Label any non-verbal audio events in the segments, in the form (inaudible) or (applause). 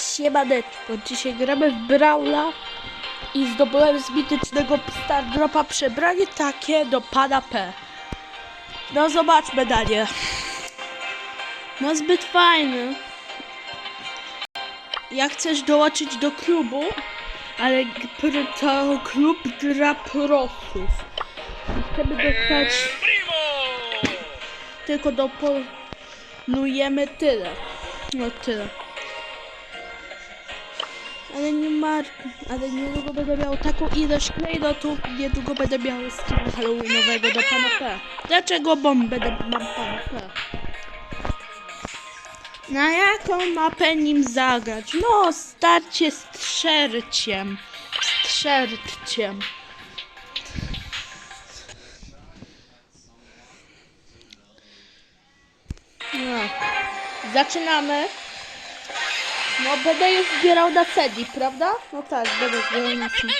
Siemaneczko, dzisiaj gramy w Brawla i zdobyłem z mitycznego Star Dropa przebranie takie do pana P. No zobaczmy na nie. No zbyt fajny. Jak chcesz dołączyć do klubu, ale to klub dla prosów. Chcemy dostać tylko doponujemy tyle. No tyle. Ale nie ma, ale niedługo będę miał taką ilość klejnotów, niedługo będę miał skina halloweenowego do pana P. Dlaczego bomb będę mam pana P? Na jaką mapę nim zagrać? No, starcie z trzerciem. Z trzerciem. No. Zaczynamy. No będę już zbierał na cedi, prawda? No tak, będę zbierał na cedi.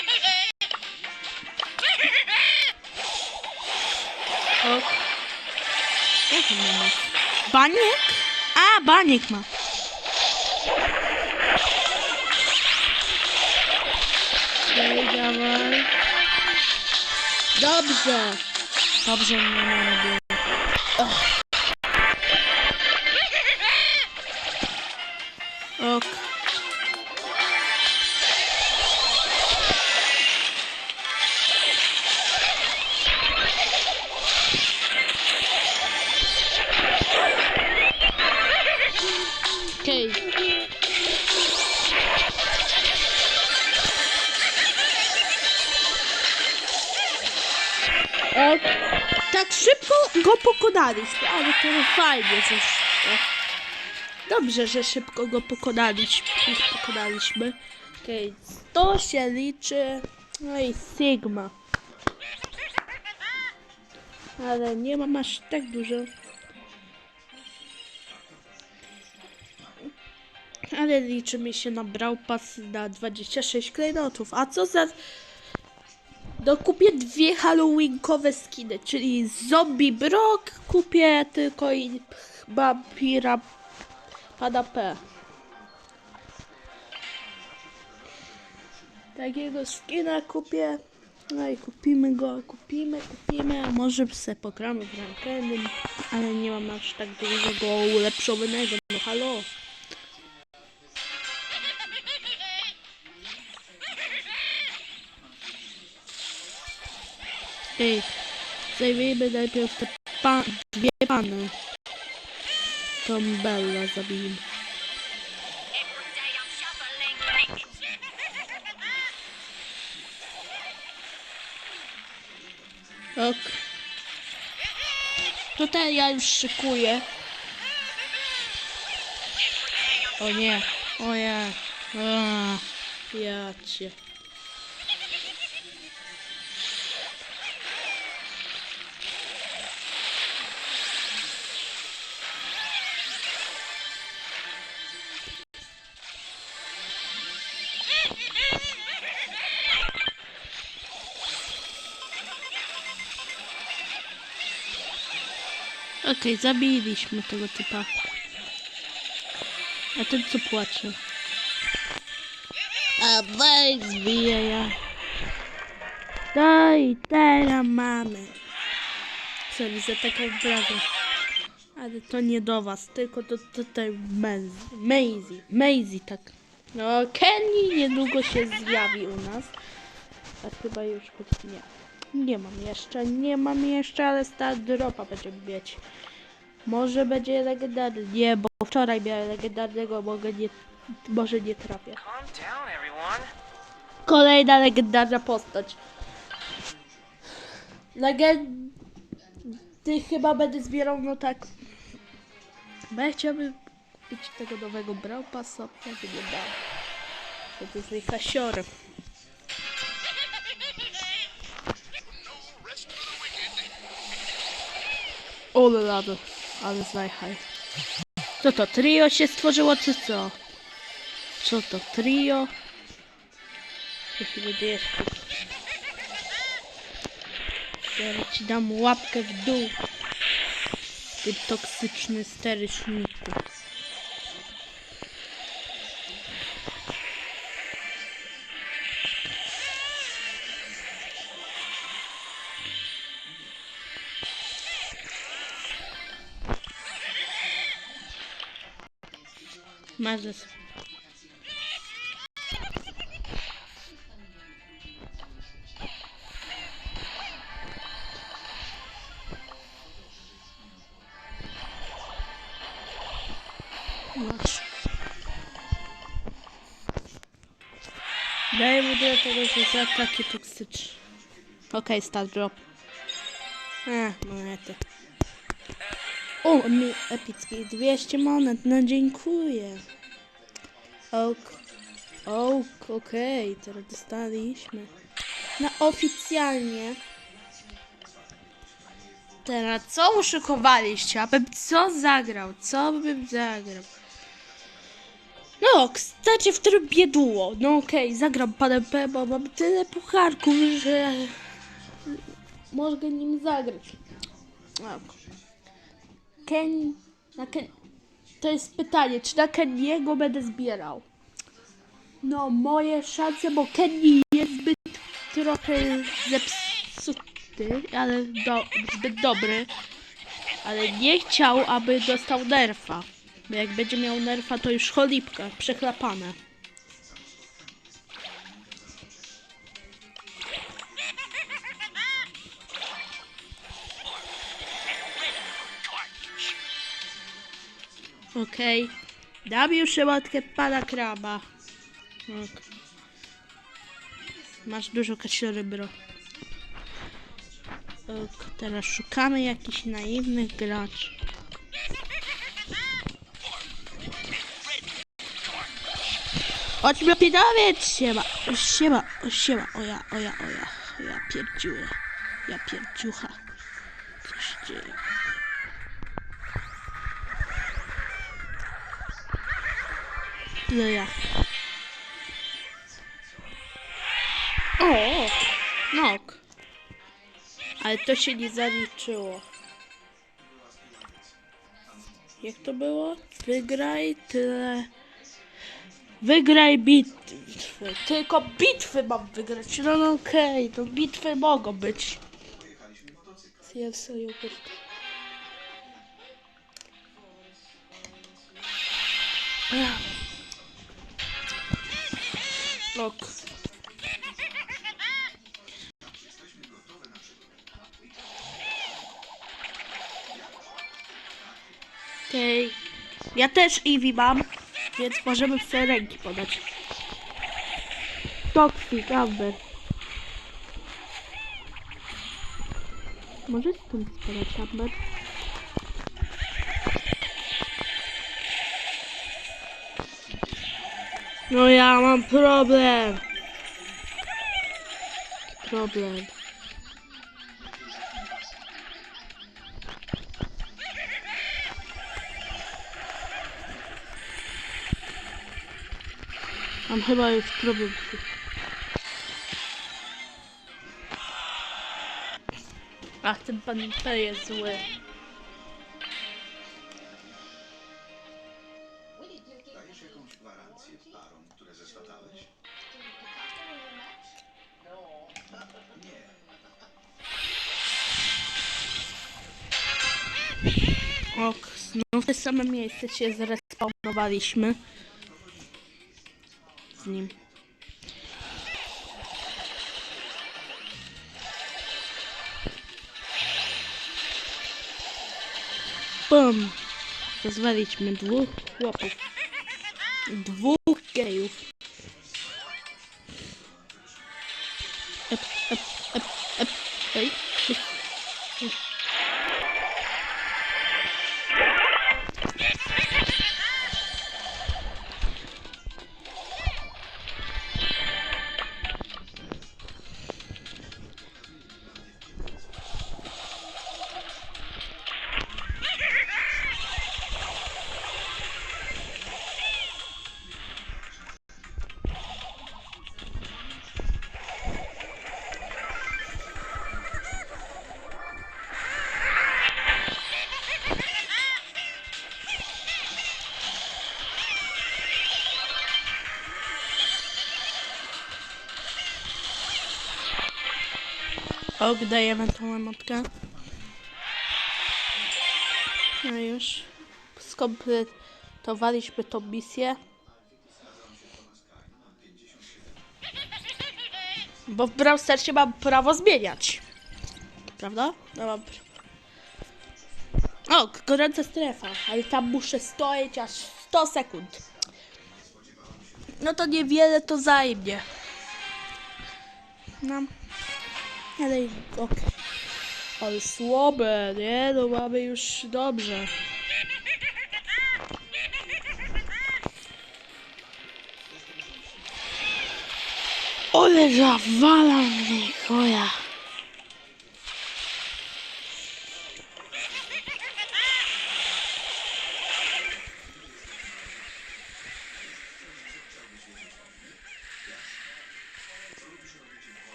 Ok. Jaki mamy? Baniek? A, baniek ma. Daj, dawaj. Dobrze. Dobrze mnie nie robię. Ok. Tak szybko go pokonaliśmy, ale to fajnie, szybko. Dobrze, że szybko go pokonaliśmy. pokonaliśmy. Okej, to się liczy. No i Sigma. Ale nie mam aż tak dużo. Ale liczy mi się na Brawl Pass na 26 klejnotów. A co za... Dokupię dwie halloweenkowe skiny, czyli Zombie Brock kupię tylko i Vampira Pada P. Takiego skina kupię. No i kupimy go, kupimy, kupimy, a może se pogramy w rankedem, ale nie mam aż tak dużego ulepszonego, no halo. Ej, zajmijmy najpierw te pa dwie pany. Tą Bella zabijmy. Ok. Tutaj ja już szykuję. O nie, o. A, ja cię. Okej, zabiliśmy tego typa. A ten co płacze? A weź zbiję ja. Daj, teraz mamy. Co, widzę taką brawę. Ale to nie do was, tylko do tutaj Maisie. Maisie, tak. No, Kenny niedługo się zjawi u nas. A chyba już nie. Nie mam jeszcze, nie mam jeszcze, ale start dropa będzie mieć. Może będzie legendarny. Nie, bo wczoraj miałem legendarnego, mogę nie, może nie trafię. Kolejna legendarna postać. Legendy chyba będę zbierał, no tak. Bo ja chciałbym kupić tego nowego Brawl Passa, by nie dał. To jest kasior. Ole lado, ale zajchaj. Co to, trio się stworzyło, czy co? Co to, trio? To się będzie jeszcze. Teraz ci dam łapkę w dół. Ty toksyczny steryczniku. Masz ze sobą. Masz. Daj mu do tego, że za takie toksyczne. Okej, start drop. A, monety. O, mi epicki 200 monet, no dziękuję. Ok. Ok, okej, teraz dostaliśmy. No oficjalnie. Teraz co uszykowaliście? Abym co zagrał? Co bym zagrał? No, chcecie w trybie duo. No okej, zagram panem P, bo mam tyle pucharków, że mogę nim zagrać. Ok. Ken... Na Ken... To jest pytanie, czy na Keniego będę zbierał? No, moje szanse, bo Kenny jest zbyt trochę zepsuty, ale do, zbyt dobry. Ale nie chciał, aby dostał nerfa. Bo jak będzie miał nerfa, to już cholipka, przechlapane. Okej. Dam już szymotkę pana kraba. Ok. Masz dużo kasiory, bro. Ok, teraz szukamy jakichś naiwnych graczy. Chodź mi opinowiec! Siema, siema, siema, oja, oja, oja, ja pierdziuję, ja pierdziucha. Co się dzieje? No ja. O, nok. Ale to się nie zaliczyło. Jak to było? Wygraj tyle. Wygraj bitwy. Tylko bitwy mam wygrać. No, no okej, to bitwy mogą być. Zjem sobie jogurt. Ach. Ok. Okej. Ja też Eevee mam, więc możemy sobie ręki podać. Toxic, Amber. Możesz stąd spadać, Amber? No ja mam problem. Problem. Mam chyba już problem. Ach, ten pan jest zły. W te same miejsce się zrespawnowaliśmy. Z nim. Bum! Rozwaliśmy dwóch chłopów. Dwóch Oddajemy tą emotkę. No już. Skomplet... to waliśmy tą misję. Bo w Brawl Starsie mam prawo zmieniać. Prawda? No mam. O, gorąca strefa, ale tam muszę stoić aż 100 sekund. No to niewiele to zajmie. No. Ale okej. Ale słabe, nie? No mamy już dobrze. Ole zawala mnie, choja.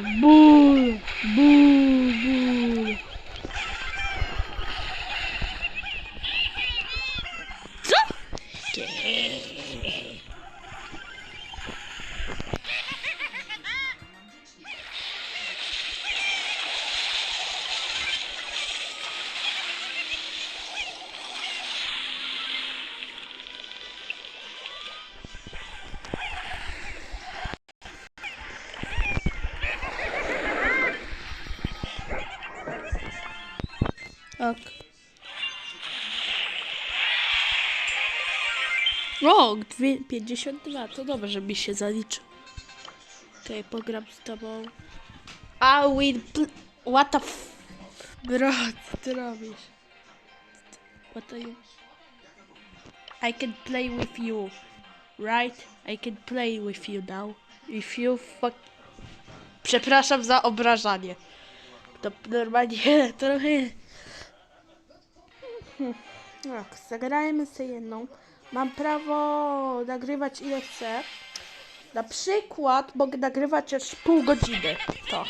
No ja O, dwie- 52, to dobrze, mi się zaliczył. Okej, okay, pogram z tobą. I will pl- What the f... Bro, co ty robisz? What are you... I can play with you. Right? I can play with you now. If you fuck... Przepraszam za obrażanie. To normalnie (laughs) trochę... Tak, zagrajmy sobie jedną. Mam prawo nagrywać ile chcę. Na przykład mogę nagrywać aż pół godziny. To.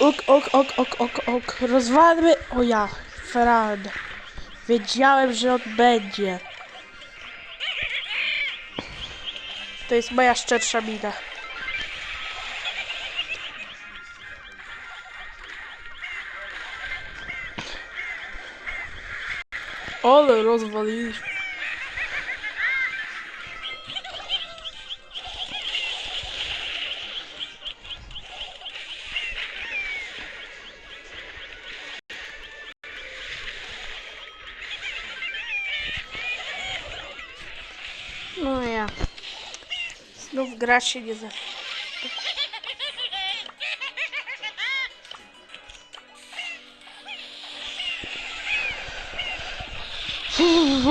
Ok, ok, ok, ok, ok, ok. Rozwalmy. O ja, Fran. Wiedziałem, że on będzie. To jest moja szczersza mina. Ale rozwaliliśmy. No ja. Znów gra się nie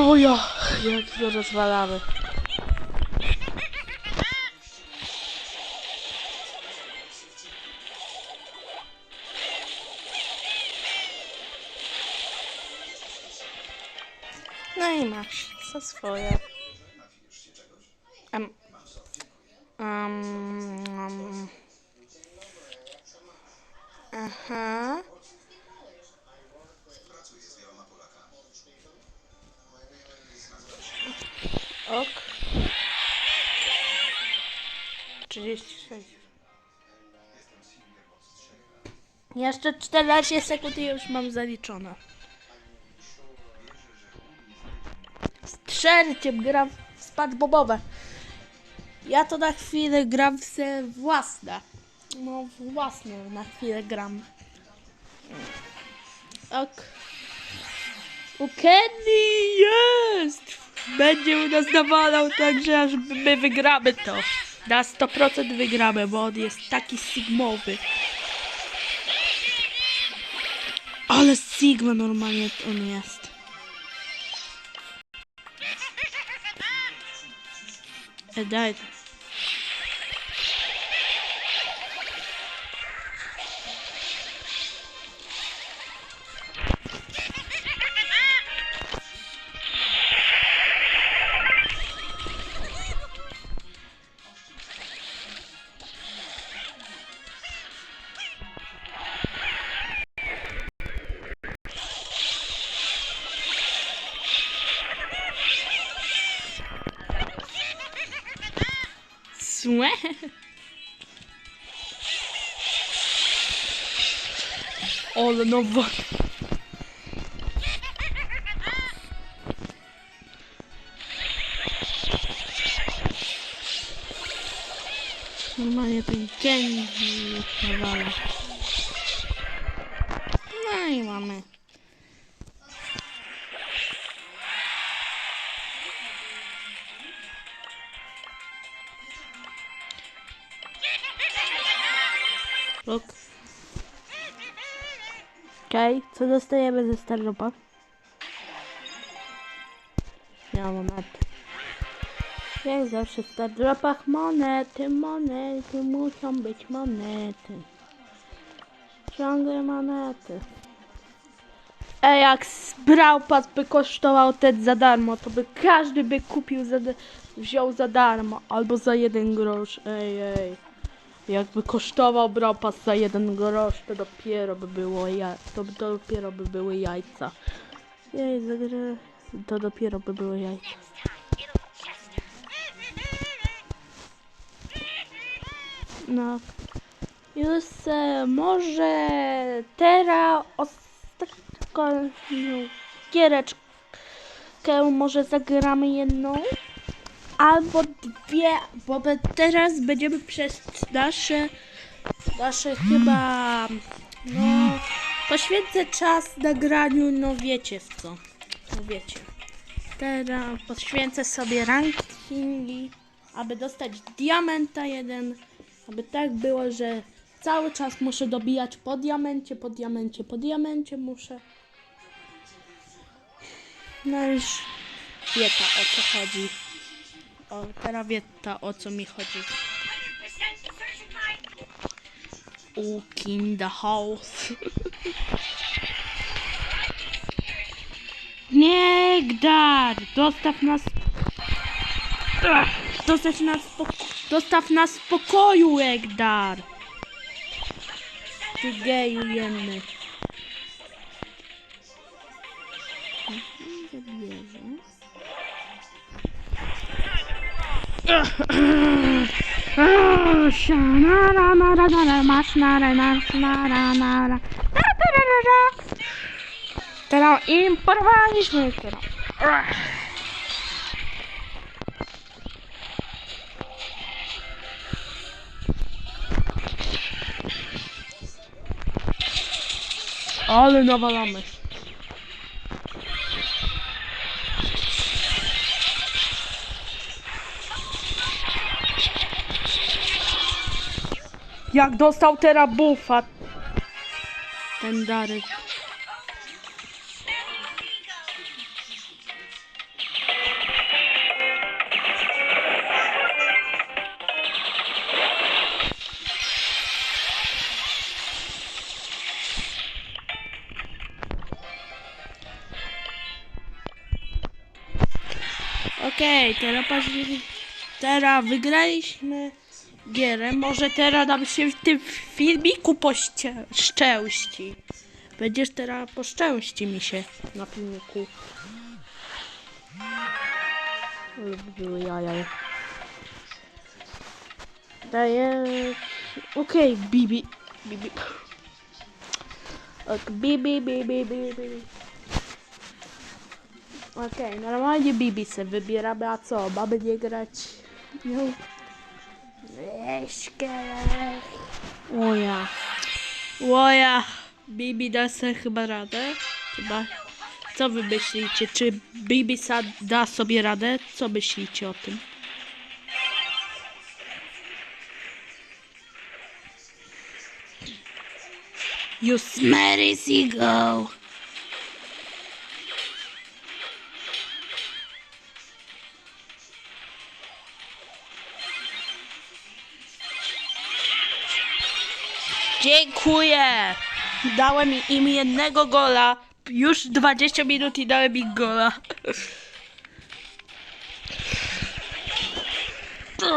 O ja, jak to rozwalamy. No i masz za swoje. Um, um, um. Aha. Ok. 36. Jeszcze 14 sekund i już mam zaliczone. Strzelciem gram w spad bobowe. Ja to na chwilę gram se własne. No własne na chwilę gram. Ok. U Kenny jest! Będzie u nas nawalał, także aż my wygramy to. Na 100% wygramy, bo on jest taki sigmowy. Ale sigma normalnie on jest. E, daj. Słe. No wo- Normalnie ten dzień nawala. No i mamy. Luk. Okej, co dostajemy ze Stardopa? Nie mam monety. Jak zawsze w Stardropach monety, monety, muszą być monety. Ciągle monety. Ej, jak Braupad by kosztował ten za darmo, to by każdy by kupił, za, wziął za darmo, albo za jeden grosz. Ej, ej. Jakby kosztował Braupas za jeden grosz, to dopiero by było ja, to dopiero by były jajca. Jej, za to dopiero by były jajca. No. Już może teraz ostatnią giereczkę może zagramy jedną albo dwie, bo teraz będziemy przez nasze nasze chyba no poświęcę czas nagraniu, no wiecie w co. No wiecie. Teraz poświęcę sobie rankingi, aby dostać diamenta jeden, aby tak było, że cały czas muszę dobijać po diamencie, po diamencie, po diamencie muszę. No już wieta o co chodzi. O, teraz wieta o co mi chodzi. Walk in the house. Nie, Gdar! Dostaw nas... Dostaw nas, spoko- dostaw nas spokoju, Egdar! Ty geju. Shanara, nara, nara, masz, nara, nara, nara. Teraz im porwaliśmy teraz. Ale nawalamy. Jak dostał teraz bufa. Ten Darek. Okej, teraz patrz- Teraz wygraliśmy gierę. Może teraz nam się w tym filmiku poszczęści. Będziesz teraz poszczęści mi się na filmiku. Ale by były jaja. Daję... Okej, Bibi. Bibi. Ok, Bibi, Bibi, Bibi. Okej, normalnie Bibi se wybieramy, a co? Mamy nie grać? Weźkę. Oja. Oja. Bibi da sobie chyba radę. Chyba. Co wy myślicie? Czy Bibi da sobie radę? Co myślicie o tym? You smelly seagull. Dziękuję! Dałem im jednego gola. Już 20 minut i dałem im gola.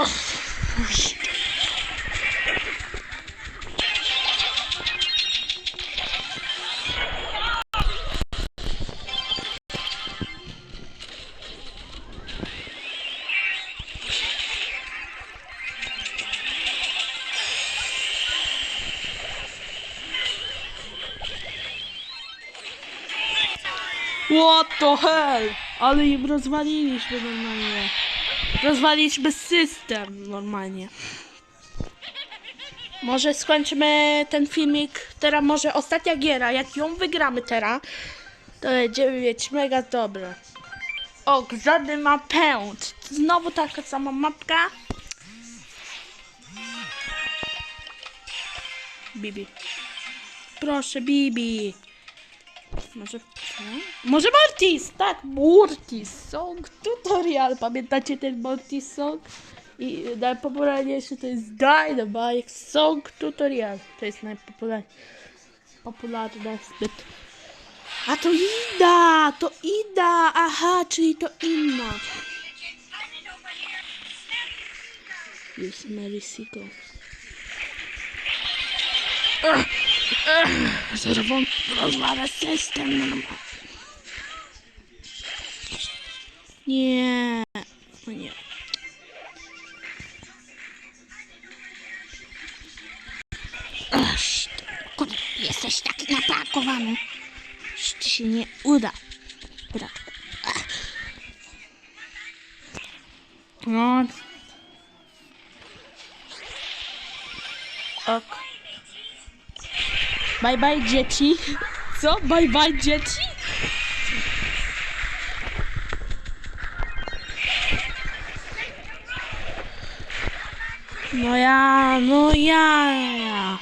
Uff. What the hell? Ale im rozwaliliśmy normalnie. Rozwaliliśmy system normalnie. Może skończymy ten filmik. Teraz może ostatnia giera. Jak ją wygramy teraz, to będziemy mieć mega dobre. O, grzany ma pęd. Znowu taka sama mapka. Bibi. Proszę, Bibi. Może... co? Może Mortis! Tak, Mortis Song Tutorial. Pamiętacie ten Mortis Song? I najpopularniejszy to jest Dynamite Song Tutorial. To jest najpopularniejszy. Popularne zbyt. A to Ida! To Ida! Aha, czyli to inna. Jest Mary Siko. Zerwą rozwalę system normalnie. Nie. O nie. Kurde, jesteś taki napakowany. Ci się nie uda. Bye bye dzieci. Co? Bye bye dzieci? No ja, no ja,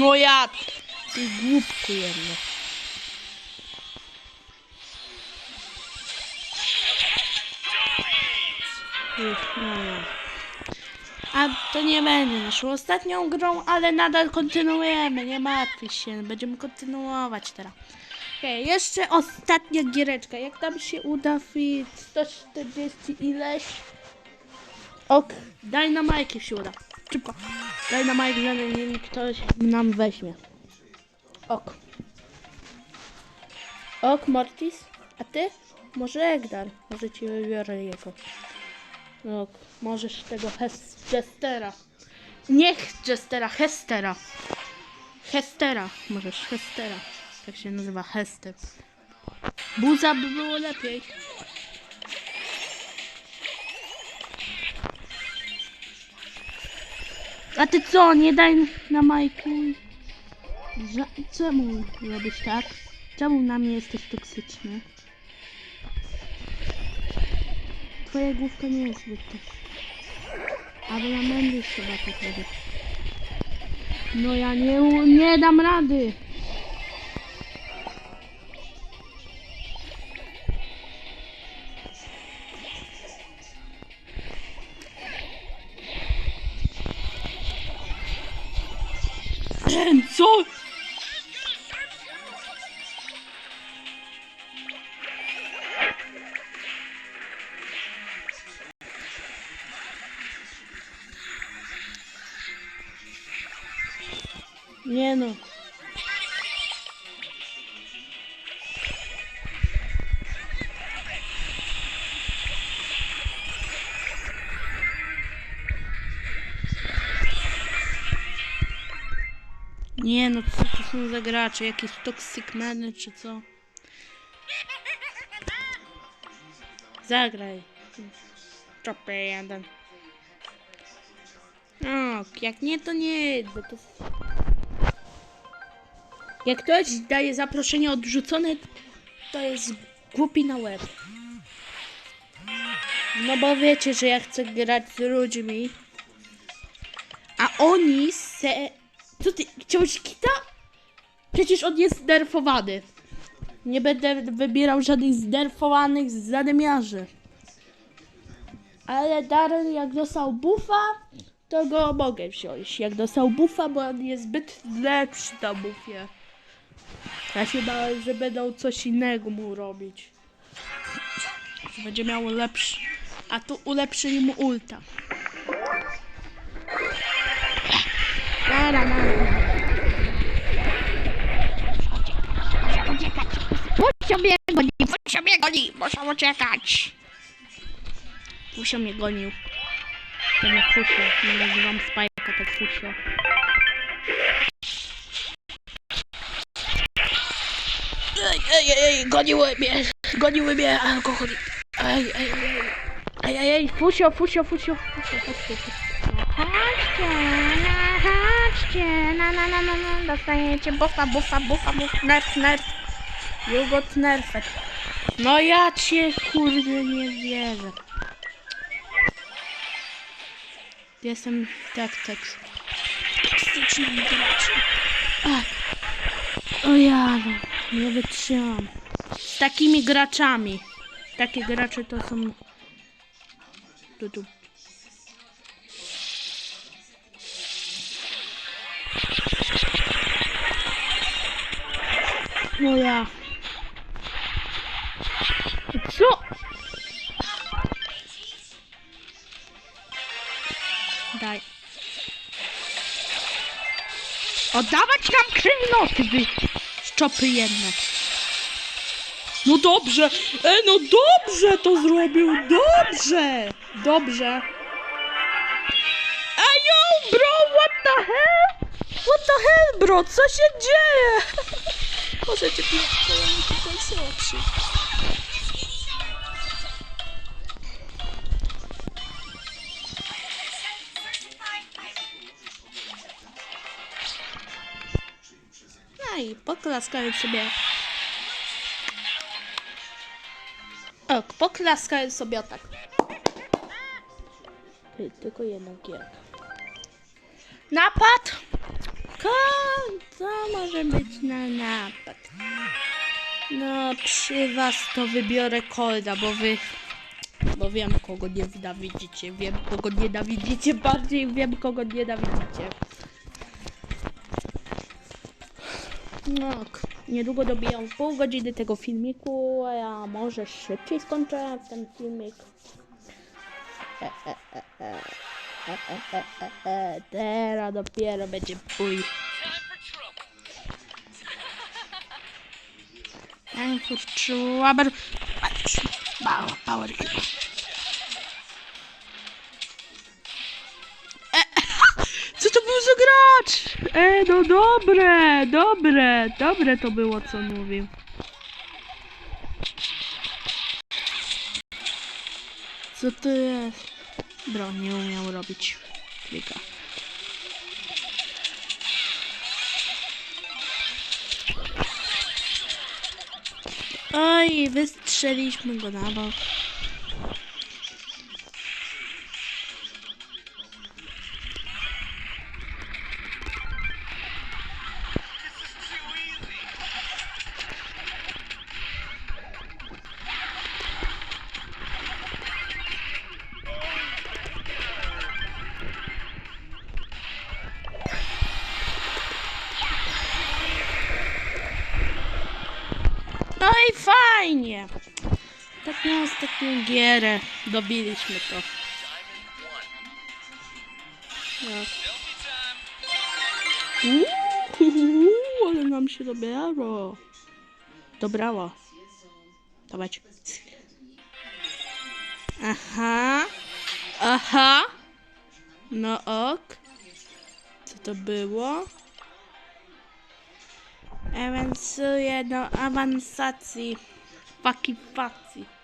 No ja, ty głupku jedno. No. A to nie będzie naszą ostatnią grą, ale nadal kontynuujemy, nie martwij się, będziemy kontynuować teraz. Okej, jeszcze ostatnia giereczka, jak tam się uda fit 140 ileś. Ok, Dynamite się uda. Szybko. Dynamite, zanim ktoś nam weźmie. Ok. Ok, Mortis. A ty? Może Egdar. Może ci wybiorę jego. Ok, możesz tego Hes- Jestera. Jestera, Hestera. Hestera. Możesz Hestera. Tak się nazywa Hester. Buza by było lepiej. A ty co, nie daj na Majku? Za, czemu robisz tak? Czemu na mnie jesteś toksyczny? Twoja główka nie jest zbyt Ale na mędrze chyba tak robię. No ja nie, nie dam rady. Nie no. Nie no, co to są za gracze? Jakieś toxic meny czy co? Zagraj. Czopy jeden. No, jak nie, to nie, to... Jak ktoś daje zaproszenie odrzucone, to jest głupi na łeb. No bo wiecie, że ja chcę grać z ludźmi, a oni se... Co ty, chciałeś kita? Przecież on jest zderfowany. Nie będę wybierał żadnych zderfowanych zadymiarzy. Ale Darren jak dostał buffa, to go mogę wziąć. Jak dostał buffa, bo on jest zbyt lepszy na buffie. Ja się bałem, że będą coś innego mu robić. Że będzie miał lepszy... A tu ulepszyli mu ulta. Na, na, na, na. Puszczą mnie goni, puszczą mnie goni, muszę uciekać. Puszczą mnie gonił. Ten fusio, nie nazywam spajka, to fusio. Ej, ej, ej, goniły mnie, goniły mnie alkoholi. Ej, ej, ej, ej, ej, ej, Fusio, Fusio, Fusio, Fusio, Fusio, Fusio. Chodźcie, no chodźcie, na, na, na, na, na, dostajecie buffa, buffa, buffa, buffa, nerf, nerf. You got nerfed. No ja cię kurde nie wierzę. Jestem tak, tak. Toksycznym graczem. Ach. O ja, no, nie wytrzymam. Z takimi graczami. Takie gracze to są... Tu, tu. No ja. Co? Daj. Oddawać nam klejnoty, wy szczopy jedne. No dobrze, e, no dobrze to zrobił, dobrze, dobrze. Ej, bro, what the hell? What the hell, bro, co się dzieje? Możecie pierdolę, mi tutaj zobaczy. I poklaskałem sobie. O, poklaskałem sobie tak. Ty, tylko jedna gierka. Napad! Co może być na napad? No, przy was to wybiorę kolda, bo wy... Bo wiem, kogo nienawidzicie. Wiem, kogo nienawidzicie bardziej. Wiem, kogo nienawidzicie. No, niedługo dobijam pół godziny tego filmiku, a ja może szybciej skończę ten filmik. E, e, e, e. Teraz dopiero będzie bój. Time for trouble. Power, power hero. Gracz? E, no dobre, dobre, dobre to było, co mówił. Co to jest? Broń nie umiał robić klika. Oj, wystrzeliśmy go na bok. Na ostatnią gierę dobiliśmy to. No. Uuu, ale nam się dobrało. Dobrało. Dawać. Aha. Aha. No ok. Co to było? Awansuję do awansacji. Fakifacji.